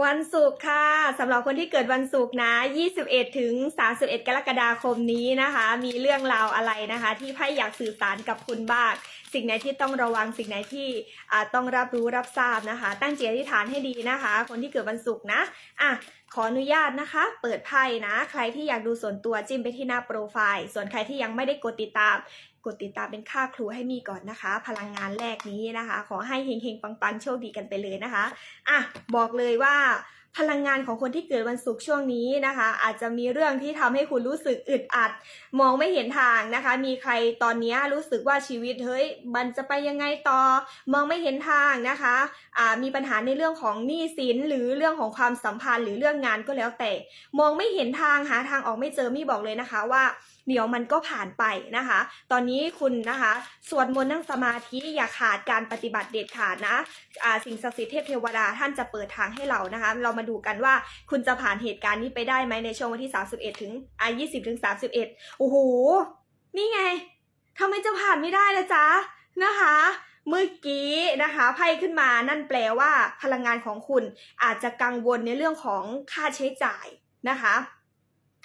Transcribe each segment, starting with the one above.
วันศุกร์ค่ะสำหรับคนที่เกิดวันศุกร์นะ 21 ถึง 31 กรกฎาคมนี้นะคะ มีเรื่องราวอะไรนะคะ ที่ไพ่อยากสื่อสารกับคุณบ้าง สิ่งไหนที่ต้องระวังสิ่งไหนที่ต้องรับรู้รับทราบนะคะ ตั้งจิตอธิษฐานให้ดีนะคะ คนที่เกิดวันศุกร์นะอะขออนุญาตนะคะ เปิดไพ่นะ ใครที่อยากดูส่วนตัวจิ้มไปที่หน้าโปรไฟล์ ส่วนใครที่ยังไม่ได้กดติดตาม กดติดตามเป็นค่าครูให้มีก่อนนะคะ พลังงานแรกนี้นะคะ ขอให้เฮงๆปังๆโชคดีกันไปเลยนะคะอะบอกเลยว่า พลังงานของคนที่เกิดวันศุกร์ช่วงนี้นะคะ อาจจะมีเรื่องที่ทำให้คุณรู้สึกอึดอัด มองไม่เห็นทางนะคะ มีใครตอนนี้รู้สึกว่าชีวิตเฮ้ยมันจะไปยังไงต่อ มองไม่เห็นทางนะคะอ่ามีปัญหาในเรื่องของหนี้สินหรือเรื่องของความสัมพันธ์หรือเรื่องงานก็แล้วแต่ มองไม่เห็นทางหาทางออกไม่เจอมี่บอกเลยนะคะว่าเดี๋ยวมันก็ผ่านไปนะคะ ตอนนี้คุณนะคะสวดมนต์นั่งสมาธิอย่าขาดการปฏิบัติเด็ดขาดนะอ่าสิ่งศักดิ์สิทธิ์เทพเทวดาท่านจะเปิดทางให้เรานะคะ เรามาดูกันว่าคุณจะผ่านเหตุการณ์นี้ไปได้ไหมในช่วงวันที่ 31 ถึงอ่า20 ถึง 31 โอ้โห นี่ไงทำไมจะผ่านไม่ได้ละจ๊ะนะคะเมื่อกี้นะคะไพ่ขึ้นมานั่นแปลว่าพลังงานของคุณอาจจะกังวลในเรื่องของค่าใช้จ่ายนะคะ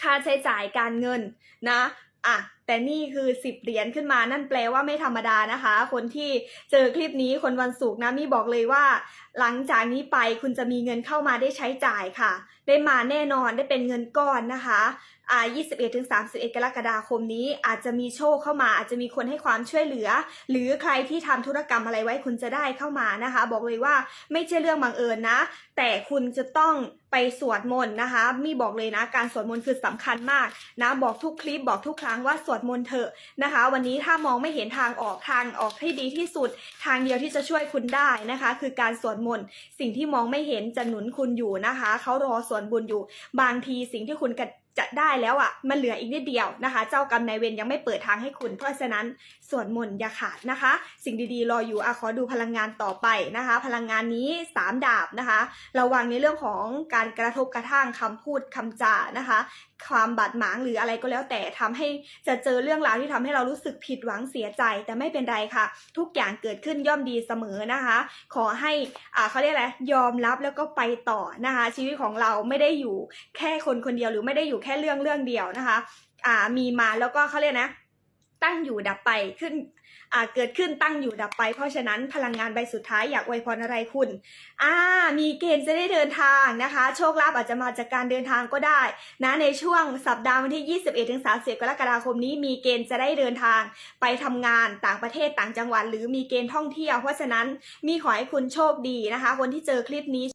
ค่าใช้จ่ายการเงินนะอะ แต่นี่คือสิบเหรียญขึ้นมานั่นแปลว่าไม่ธรรมดานะคะ คนที่เจอคลิปนี้คนวันศุกร์นะมี่บอกเลยว่า หลังจากนี้ไปคุณจะมีเงินเข้ามาได้ใช้จ่ายค่ะ ได้มาแน่นอนได้เป็นเงินก้อนนะคะอ่า21ถึง31 กรกฎาคมนี้อาจจะมีโชคเข้ามา อาจจะมีคนให้ความช่วยเหลือ หรือใครที่ทำธุรกรรมอะไรไว้คุณจะได้เข้ามานะคะ บอกเลยว่าไม่ใช่เรื่องบังเอิญนะ แต่คุณจะต้องไปสวดมนต์นะคะ มีบอกเลยนะ การสวดมนต์คือสำคัญมากนะ บอกทุกคลิปบอกทุกครั้งว่าสวดมนต์เถอะนะคะ วันนี้ถ้ามองไม่เห็นทางออกทางออกที่ดีที่สุด ทางเดียวที่จะช่วยคุณได้นะคะ คือการสวดมนต์สิ่งที่มองไม่เห็นจะหนุนคุณอยู่นะคะเขารอส่วนบุญอยู่ บางทีสิ่งที่คุณจะได้แล้วอะมันเหลืออีกนิดเดียวนะคะ เจ้ากรรมนายเวรยังไม่เปิดทางให้คุณ เพราะฉะนั้นสวดมนต์อย่าขาดนะคะ สิ่งดีๆ รออยู่อะขอดูพลังงานต่อไปนะคะ พลังงานนี้สามดาบนะคะ ระวังในเรื่องของการกระทบกระทั่งคำพูดคำจานะคะความบาดหมางหรืออะไรก็แล้วแต่ทำให้จะเจอเรื่องราวที่ทำให้เรารู้สึกผิดหวังเสียใจ แต่ไม่เป็นไรค่ะ ทุกอย่างเกิดขึ้นย่อมดีเสมอนะคะ ขอให้อ่าเขาเรียกอะไรยอมรับแล้วก็ไปต่อนะคะ ชีวิตของเราไม่ได้อยู่แค่คนคนเดียวหรือไม่ได้อยู่แค่เรื่องเรื่องเดียวนะคะ อ่ามีมาแล้วก็เขาเรียกนะ ตั้งอยู่ดับไปขึ้นอ่าเกิดขึ้นตั้งอยู่ดับไป เพราะฉะนั้นพลังงานใบสุดท้ายอยากอวยพรอะไรคุณอ่ามีเกณฑ์จะได้เดินทางนะคะ โชคลาภอาจจะมาจากการเดินทางก็ได้นะในช่วงสัปดาห์วันที่ 21ถึง30 กรกฎาคมนี้ มีเกณฑ์จะได้เดินทางไปทำงานต่างประเทศต่างจังหวัด หรือมีเกณฑ์ท่องเที่ยว เพราะฉะนั้นมีขอให้คุณโชคดีนะคะ คนที่เจอคลิปนี้